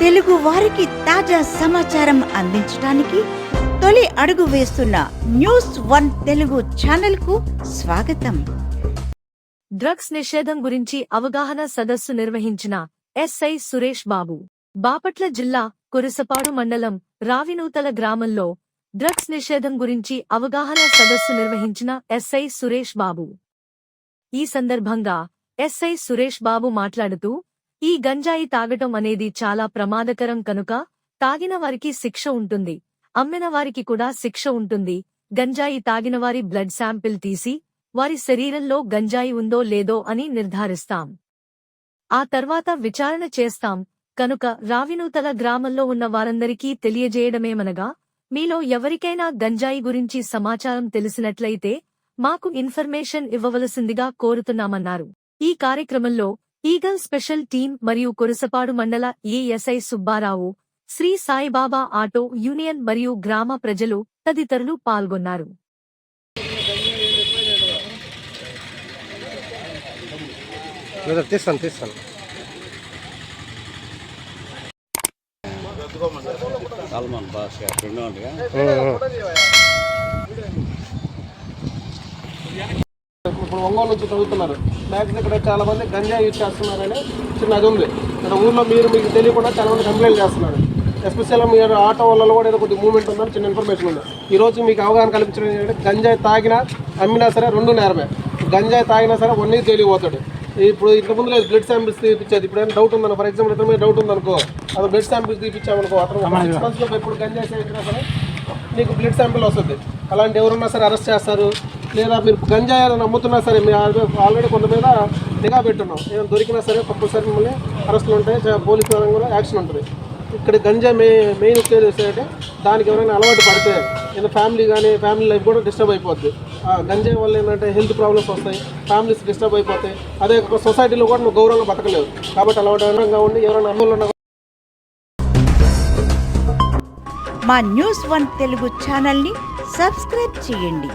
తెలుగు వారికి తాజా సమాచారం అందించడానికి తొలి అడుగు వేస్తున్న న్యూస్ వన్ తెలుగు ఛానల్కు స్వాగతం. డ్రగ్స్ నిషేధం గురించి అవగాహన సదస్సు నిర్వహించిన ఎస్ఐ సురేష్ బాబు. బాపట్ల జిల్లా కురసపాడు మండలం రావినూతల గ్రామంలో డ్రగ్స్ నిషేధం గురించి అవగాహన సదస్సు నిర్వహించిన ఎస్ఐ సురేష్ బాబు. ఈ సందర్భంగా ఎస్ఐ సురేష్ బాబు మాట్లాడుతూ ఈ గంజాయి తాగటం అనేది చాలా ప్రమాదకరం కనుక తాగిన వారికి శిక్ష ఉంటుంది. అమ్మిన వారికి కూడా శిక్ష ఉంటుంది. గంజాయి తాగిన వారి బ్లడ్ శాంపిల్ తీసి వారి శరీరంలో గంజాయి ఉందో లేదో అని నిర్ధారిస్తాం. ఆ తర్వాత విచారణ చేస్తాం. కనుక రావినూతల గ్రామంలో ఉన్న వారందరికీ తెలియజేయడమేమనగా మీలో ఎవరికైనా గంజాయి గురించి సమాచారం తెలిసినట్లయితే మాకు ఇన్ఫర్మేషన్ ఇవ్వవలసిందిగా కోరుతున్నామన్నారు. ఈ కార్యక్రమంలో ఈగల్ స్పెషల్ టీం మరియు కురసపాడు మండల ASI Subbarao Sri Saibaba auto union మరియు గ్రామ ప్రజలు తదితరులు పాల్గొన్నారు. సల్మాన్ బాస్ ఇప్పుడు ఒంగోలు నుంచి చదువుతున్నారు మ్యాక్స్ ఇక్కడ చాలా మంది గంజా యూజ్ చేస్తున్నారని చిన్న అది ఉంది. ఇక్కడ ఊర్లో మీరు మీకు తెలియకుండా చాలా మంది కంప్లైంట్ చేస్తున్నారు. ఎస్పెషల్గా మీరు ఆటో వాళ్ళలో కూడా ఏదో కొద్ది మూవ్మెంట్ ఉందని చిన్న ఇన్ఫర్మేషన్ ఉంది. ఈ రోజు మీకు అవగాహన కల్పించడం ఏంటంటే గంజాయి తాగినా అమ్మినా సరే రెండు నేరమే. గంజాయి తాగినా సరే వన్ ఇయర్ జైలుకి పోతాడు. ఇప్పుడు ఇంత ముందు లేదు బ్లడ్ శాంపిల్స్ తీపించేది ఇప్పుడు ఏమైనా డౌట్ ఉందన్న ఫర్ ఎగ్జాంపుల్ ఇతని మీద డౌట్ ఉందనుకో అది బ్లడ్ శాంపిల్స్ తీపించామనుకో అతను సిక్స్ మంత్స్లో ఎప్పుడు గంజాయి సేవించినా సరే నీకు బ్లడ్ శాంపిల్ వస్తుంది. అలాంటి ఎవరున్నా సరే అరెస్ట్ చేస్తారు. లేదా మీరు గంజాయి ఏదైనా అమ్ముతున్నా సరే మీ ఆల్రెడీ కొంత మీద నిఘా పెట్టున్నాం. ఏమైనా దొరికినా సరే కంపల్సరీ మిమ్మల్ని అరెస్టులు ఉంటాయి పోలీసు పరంగా కూడా యాక్షన్ ఉంటుంది. ఇక్కడ గంజా మే మెయిన్ ఉద్దేశం ఏంటంటే దానికి ఎవరైనా అలవాటు పడితే ఏదైనా ఫ్యామిలీ కానీ ఫ్యామిలీ లైఫ్ కూడా డిస్టర్బ్ అయిపోద్ది. ఆ గంజాయి వల్ల ఏంటంటే హెల్త్ ప్రాబ్లమ్స్ వస్తాయి ఫ్యామిలీస్ డిస్టర్బ్ అయిపోతాయి. అదే ఒక సొసైటీలో కూడా నువ్వు గౌరవంగా బతకలేవు. కాబట్టి అలవాటు ఉండి ఎవరైనా అమ్ములు మా న్యూస్ వన్ తెలుగు ఛానల్ని సబ్స్క్రైబ్ చేయండి.